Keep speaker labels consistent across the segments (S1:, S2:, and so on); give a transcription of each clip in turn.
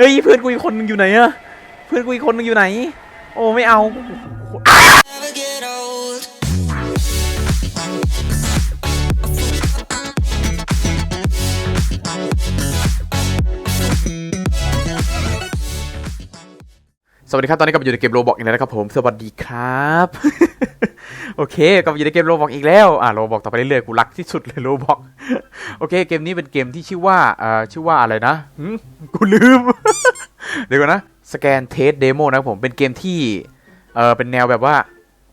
S1: เฮ้ยเพื่อนกูอีกคนนึงอยู่ไหนอะเพื่อนกูอีกคนนึงอยู่ไหน โอ้ไม่เอา สวัสดีครับ ตอนนี้กลับอยู่ในเกมโรบอกอีกแล้วนะครับผม สวัสดีครับ โอเคกลับอยู่ในเกมโรบอกอีกแล้ว อ่าโรบอกต่อไปเรื่อยๆ กูรักที่สุดเลยโรบอก โอเค เกมนี้เป็นเกมที่ชื่อว่าเอ่อชื่อว่าอะไรนะกูลืม เดี๋ยวก่อนนะ สแกนเทสเดโมนะครับผม เป็นเกมที่ เอ่อ เป็นแนวแบบว่า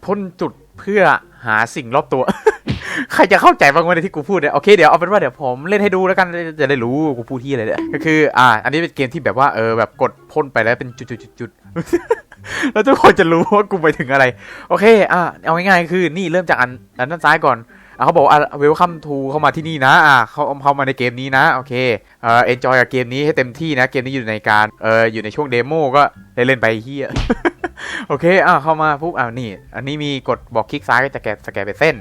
S1: พ่นจุดเพื่อหาสิ่งรอบตัว ใครจะเข้าใจบ้างวะในที่กูพูดเนี่ยโอเคเดี๋ยวเอาเป็นว่าเดี๋ยวผมเล่นให้ดูแล้วกันจะได้รู้กูพูดที่อะไรเนี่ยก็คืออ่า อันนี้เป็นเกมที่แบบว่าเออแบบกดพ่นไปแล้วเป็นจุดๆๆแล้วทุกคนจะรู้ว่ากูไปถึงอะไร โอเคอะเอาง่ายๆคือนี่เริ่มจากอันอันด้านซ้ายก่อนอะเขาบอกว่าเวลคัมทูเข้ามาที่นี่นะอะเขาเข้ามาในเกมนี้นะโอเคเอ่อเอนจอยกับเกมนี้ให้เต็มที่นะเกมนี้อยู่ในการเอ่ออยู่ในช่วงเดโมก็ได้เล่นไปเฮียโอเคอะเข้ามาปุ๊บอะนี่ อันนี้มีกดบอกคลิกซ้ายก็จะแกะสแกนเป็นเส้น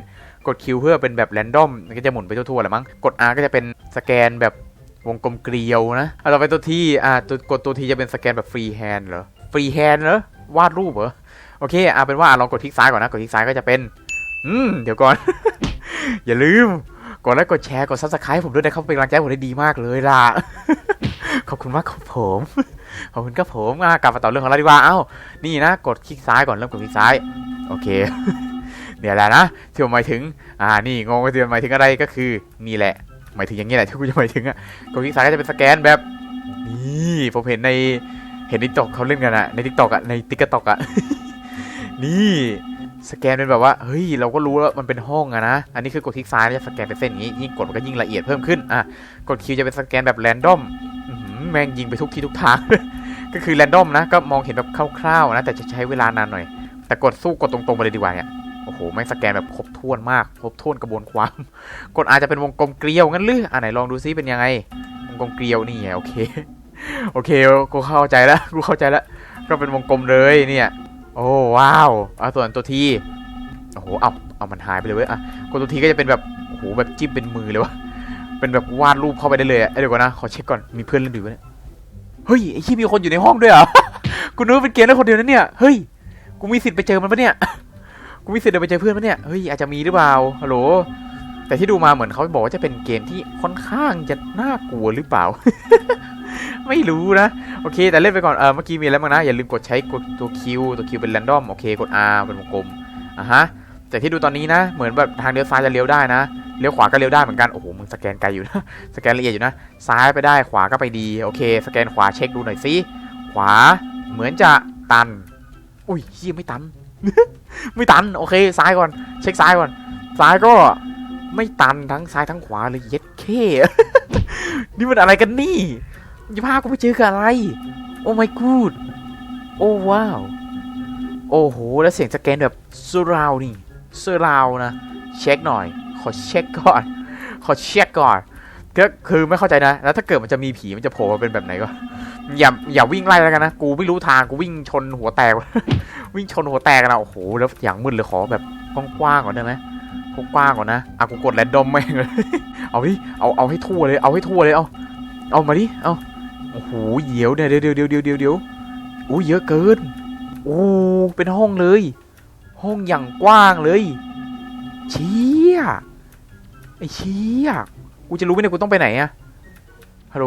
S1: กดคิวเพื่อเป็นแบบแรนดอมก็จะหมุนไปทั่วๆแหละมั้ง กด R ก็จะเป็นสแกนแบบวงกลมเกลียวนะอะต่อไปตัวที่อะตัวกดตัวทีจะเป็นสแกนแบบฟรีแฮนด์เหรอ ฟรีแฮนด์เหรอ วาดรูปเหรอ โอเคอะเป็นว่าลองกดคลิกซ้ายก่อนนะ กดคลิกซ้ายก็จะเป็น อืม เดี๋ยวก่อน อย่าลืม กดไลค์ กดแชร์ กดซับสไคร b ์ผมด้วยนะครับ เป็นกำลังใจผมได้ดีมากเลยล่ะ ขอบคุณมากครับผม ขอบคุณครับผมกลับมาต่อเรื่องของเราดีกว่า เอ้า นี่นะ กดคลิกซ้ายก่อน เริ่มกดคลิกซ้าย โอเค เนี่ยแหละนะที่ผมหมายถึง อ่า นี่งงไปที่มันหมายถึงอะไรก็คือนี่แหละ หมายถึงอย่างนี้แหละที่กูจะหมายถึงอะกดคลิกซ้ายก็จะเป็นสแกนแบบ นี่ผมเห็นในเห็นทิกตอกเขาเล่นกันอะในทิกตอกอะในติ๊กตอกอะนี่สแกนเป็นแบบว่าเฮ้ยเราก็รู้แล้วมันเป็นห้องอะนะอันนี้คือกดคลิกซ้ายแล้วจะสแกนเป็นเส้นอย่างนี้ยิ่งกดมันก็ยิ่งละเอียดเพิ่มขึ้นอะกดคิวจะเป็นสแกนแบบแรนดอมแม่งยิงไปทุกที่ทุกทางก็คือแรนดอมนะก็มองเห็นแบบคร่าวๆนะแต่จะใช้เวลานานหน่อย แต่กดสู้กดตรงๆไปเลยดีกว่าเนี่ย โอ้โหแม่งสแกนแบบครบถ้วนมาก ครบถ้วนกระบวนความ กดอาจจะเป็นวงกลมเกลียวงั้นหรืออะไหนลองดูซิเป็นยังไง วงกลมเกลียวนี่ไงโอเค โอเคกูเข้าใจแล้วกูเข้าใจแล้ว ก็เป็นวงกลมเลยเนี่ย โอ้ว้าวเอาส่วนตัวทีโอ้โหเอาเอามันหายไปเลยเว้ยอะกดตัวทีก็จะเป็นแบบโอ้โหแบบจิ้มเป็นมือเลยวะเป็นแบบวาดรูปเข้าไปได้เลยอะเดี๋ยวก่อนนะขอเช็คก่อนมีเพื่อนเล่นอยู่ปะเนี่ยเฮ้ยไอ้ที่มีคนอยู่ในห้องด้วยเหรอกูนึกว่าเป็นเกมได้คนเดียวนะเนี่ยเฮ้ยกูมีสิทธิ์ไปเจอมันปะเนี่ย กูมีสิทธิ์เดินไปเจอเพื่อนปะเนี่ยเฮ้ยอาจจะมีหรือเปล่าฮัลโหลแต่ที่ดูมาเหมือนเขาบอกว่าจะเป็นเกมที่ค่อนข้างจะน่ากลัวหรือเปล่า ไม่รู้นะโอเค แต่เล่นไปก่อนเออเมื่อกี้มีอะไรบ้างนะอย่าลืมกดใช้กดตัวคิวตัวคิวเป็นแรนดอมโอเคกด R เป็นวงกลมอะฮะแต่ที่ดูตอนนี้นะ เหมือนแบบทางเลี้ยวซ้ายจะเลี้ยวได้นะเลี้ยวขวาก็เลี้ยวได้เหมือนกันโอ้โหมึงสแกนไกลอยู่นะสแกนละเอียดอยู่นะ ซ้ายไปได้ขวาก็ไปดีโอเค สแกนขวาเช็คดูหน่อยสิขวาเหมือนจะตัน อุ้ยเฮียไม่ตัน ไม่ตันโอเค ซ้ายก่อน เช็คซ้ายก่อน ซ้ายก็ไม่ตันทั้งซ้ายทั้งขวาเลยเย็ดเค นี่มันอะไรกันนี่จะพากูไปเจอกับอะไร โอ้ my god โอ้ว้าว โอ้โห แล้วเสียงสแกนแบบสราวนี่สราวนะ เช็คหน่อย ขอเช็คก่อน ขอเช็คก่อนก็คือไม่เข้าใจนะ แล้วถ้าเกิดมันจะมีผีมันจะโผล่มาเป็นแบบไหนก็ อย่าอย่าวิ่งไล่แล้วกันนะ กูไม่รู้ทางกูวิ่งชนหัวแตก วิ่งชนหัวแตกกันะโอ้โหแล้วอย่างมืดเลยขอแบบกว้างๆก่อนได้ไหมกว้างๆก่อนนะอะกูกดแรนดอมแม่งเลยเอาดิเอาเอาให้ทั่วเลยเอาให้ทั่วเลยเอาเอามาดิเอาโอ้โหเดี๋ยวเนี่ยเดี๋ยวเดี๋ยวเดี๋ยวเดี๋ยวเดี๋ยวอู้เยอะเกินโอ้เป็นห้องเลย ห้องอย่างกว้างเลยเชี่ยไอ้เชี่ยกูจะรู้ไหมเนี่ยกูต้องไปไหนอะฮัลโหล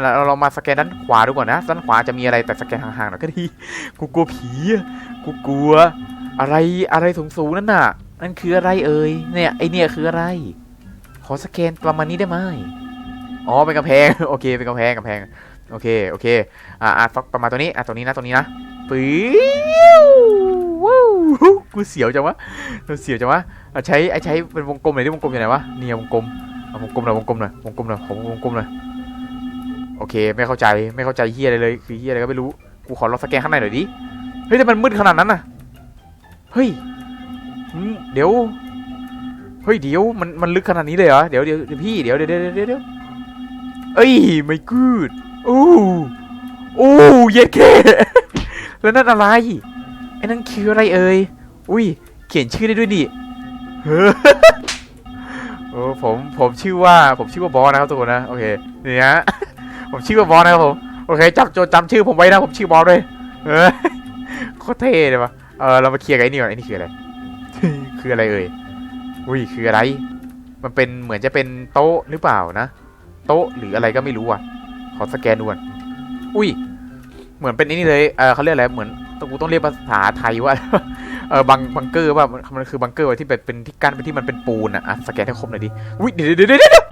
S1: เราเรามาสแกนด้านขวาดูก่อนนะ ด้านขวาจะมีอะไรแต่สแกนห่างๆหน่อยก็ดี กูกลัวผีอะกูกลัว อะไรอะไรสูงๆนั่นน่ะ นั่นคืออะไรเอ่ย เนี่ยไอเนี่ยคืออะไร ขอสแกนประมาณนี้ได้ไหมอ๋อเป็นกำแพง โอเคเป็นกำแพงกำแพง โอเคโอเค อะอะสักประมาณตัวนี้ อะตัวนี้นะตัวนี้นะปื๊ววู้กูเสียวจังวะกูเสียวจังวะอะใช้ไอใช้เป็นวงกลมหน่อยดิวงกลมอยู่ไหนวะ เนี่ยวงกลมเอาวงกลมหน่อยวงกลมหน่อยวงกลมหน่อยของวงกลมหน่อย โอเค ไม่เข้าใจไม่เข้าใจเฮียอะไรเลยคือเฮียอะไรก็ไม่รู้กูขอลองสแกนข้างในหน่อยดิเฮ้ยแต่มันมืดขนาดนั้นน่ะเฮ้ยเดี๋ยวเฮ้ยเดี๋ยวมันมันลึกขนาดนี้เลยเหรอเดี๋ยวเดี๋ยวพี่เดี๋ยวเดี๋ยวเดี๋ยวเดี๋ยวเอ้ยไม่กูดโอ้โอ้เย็ดเคแล้วนั่นอะไรไอ้นั่นคืออะไรเอ่ยอุ้ยเขียนชื่อได้ด้วยดิเฮ้อโอ้ผมผมชื่อว่าผมชื่อว่าบอสนะครับทุกคนนะโอเคนี่ฮะ ผมชื่อบอสนะครับผม โอเคจำจดจำชื่อผมไว้นะผมชื่อบอลเลยเออโคตรเท่เลยวะเออเรามาเคลียร์กับไอ้นี่ก่อนไอ้นี่คืออะไร คืออะไรเอ่ย อุ้ยคืออะไร มันเป็นเหมือนจะเป็นโต๊ะหรือเปล่านะ โต๊ะหรืออะไรก็ไม่รู้อะ ขอสแกนดูก่อนอุ้ย เหมือนเป็นไอ้นี่เลย เออเขาเรียกอะไร เหมือนต้องกูต้องเรียกภาษาไทยว่า เออบังบังเกอร์ว่ามันคือบังเกอร์ที่เป็นเป็นที่กั้นเป็นที่มันเป็นปูนอะอะ สแกนให้ครบหน่อยดิ อุ้ยเดี๋ยวเดี๋ยวเดี๋ยว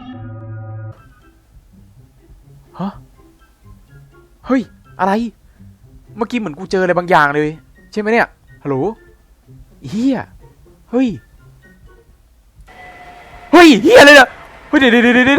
S1: ฮ้ย อะไร เมื่อกี้เหมือนกูเจออะไรบางอย่างเลย ใช่ไหมเนี่ย ฮัลโหลเฮียเฮ้ย เฮ้ยเฮียอะไรเนี่ยเฮ้ยเดี๋ยวเดี๋ยวเดี๋ยวเดี๋ยว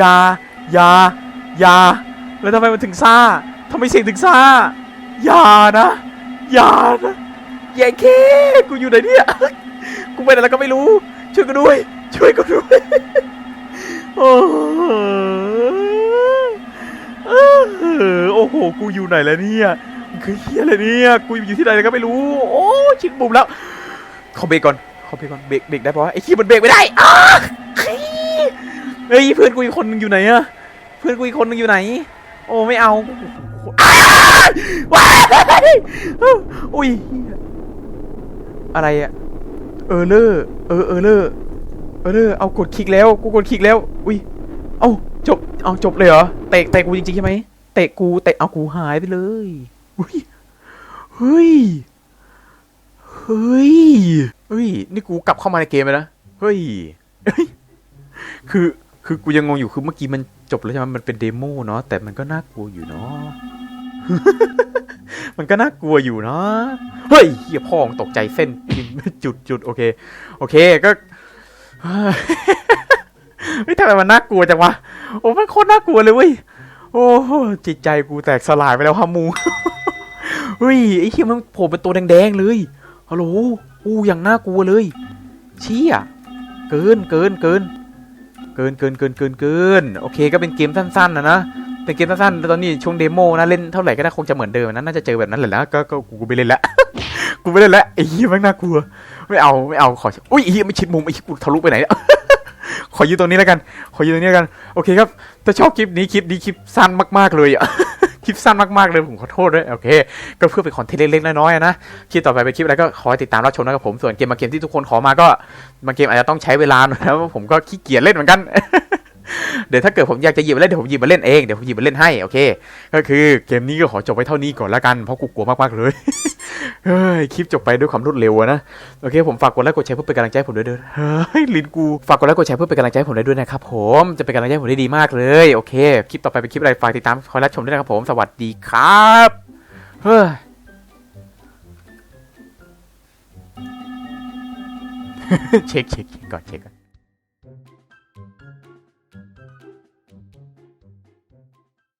S1: ยายายา แล้วทำไมมันถึงซ่าทำไมเสียงถึงซ่าอย่านะอย่านะอย่าเคกูอยู่ไหนเนี่ยกูไปไหนแล้วก็ไม่รู้ ช่วยกูด้วย ช่วยกูด้วยโอ้โหโอ้โหกูอยู่ไหนแล้วเนี่ยคือเฮียอะไรเนี่ยกูอยู่ที่ไหนแล้วก็ไม่รู้ โอ้ชิดมุมแล้วขอเบรกก่อนขอเบรกก่อนเบรกเบรกได้ปะวะไอ้ขี้มันเบรกไม่ได้อ เฮ้ยเพื่อนกูอีกคนนึงอยู่ไหนอะเพื่อนกูอีกคนนึงอยู่ไหน โอ้ไม่เอาอ้าว้ายอุ้ยอะไรอะเออเลอร์เออเออเลอร์เออเลอร์เอากดคลิกแล้วกูกดคลิกแล้ว อุ้ยเอาจบเอาจบเลยเหรอเตะเตะกูจริงๆใช่ไหมเตะกูเตะเอากูหายไปเลยอุ้ยเฮ้ยเฮ้ยเฮ้ยนี่กูกลับเข้ามาในเกมเลยนะเฮ้ยเฮ้ยคือ คือกูยังงงอยู่คือเมื่อกี้มันจบแล้วใช่ไหมมันเป็นเดโมเนาะแต่มันก็น่ากลัวอยู่เนาะ มันก็น่ากลัวอยู่เนาะเฮ้ยเฮียพ่องตกใจเส้นจุดจุดโอเค โอเคก็เฮ้ยทำไมมันน่ากลัวจังวะโอ้มันโคตรน่ากลัวเลยเว้ยโอ้โหจิตใจกูแตกสลายไปแล้วฮามูเฮ้ยไอ้เฮียมันโผล่เป็นตัวแดงๆเลยฮัลโหลอู้อย่างน่ากลัวเลยเชี่ยเกินเกินเกิน เกินเกินเกินเกินเกินโอเคก็เป็นเกมสั้นๆนะนะเป็นเกมสั้นๆตอนนี้ช่วงเดโมนะเล่นเท่าไหร่ก็ได้คงจะเหมือนเดิมนะน่าจะเจอแบบนั้นแหละนะก็ก็กูไปเล่นละกูไปเล่นละไอ้เหี้ยมันน่ากลัว ไม่เอาไม่เอาขออุ้ยไอ้เหี้ยไม่ชิดมุมไอ้เหี้ยกูทะลุไปไหนเนี่ยขอยืนตรงนี้แล้วกัน ขอยืนตรงนี้แล้วกัน โอเคครับ ถ้าชอบคลิปนี้คลิปนี้คลิปสั้นมากๆเลยอะ คลิปสั้นมากๆเลยผมขอโทษด้วยโอเค ก็เพื่อเป็นคอนเทนต์เล็กๆน้อยๆนะคลิปต่อไปเป็นคลิปอะไรก็ขอให้ติดตามรับชมนะครับผมส่วนเกมบางเกมที่ทุกคนขอมาก็บางเกมอาจจะต้องใช้เวลาหน่อยนะเพราะผมก็ขี้เกียจเล่นเหมือนกัน เดี๋ยวถ้าเกิดผมอยากจะหยิบมาเล่นเดี๋ยวผมหยิบมาเล่นเองเดี๋ยวผมหยิบมาเล่นให้โอเค ก็คือเกมนี้ก็ขอจบไว้เท่านี้ก่อนละกันเพราะกูกลัวมากๆเลยเฮ้ยคลิปจบไปด้วยความรวดเร็วนะโอเคผมฝากกดไลค์กดแชร์เพื่อเป็นกำลังใจผมด้วยเด้อเฮ้ยลินกูฝากกดไลค์กดแชร์เพื่อเป็นกำลังใจผมได้ด้วยนะครับผมจะเป็นกำลังใจผมได้ดีมากเลยโอเคคลิปต่อไปเป็นคลิปอะไรฝากติดตามคอยรับชมด้วยนะครับผมสวัสดีครับเฮ้ยเช็คเช็คเช็คก่อนเช็คก่อน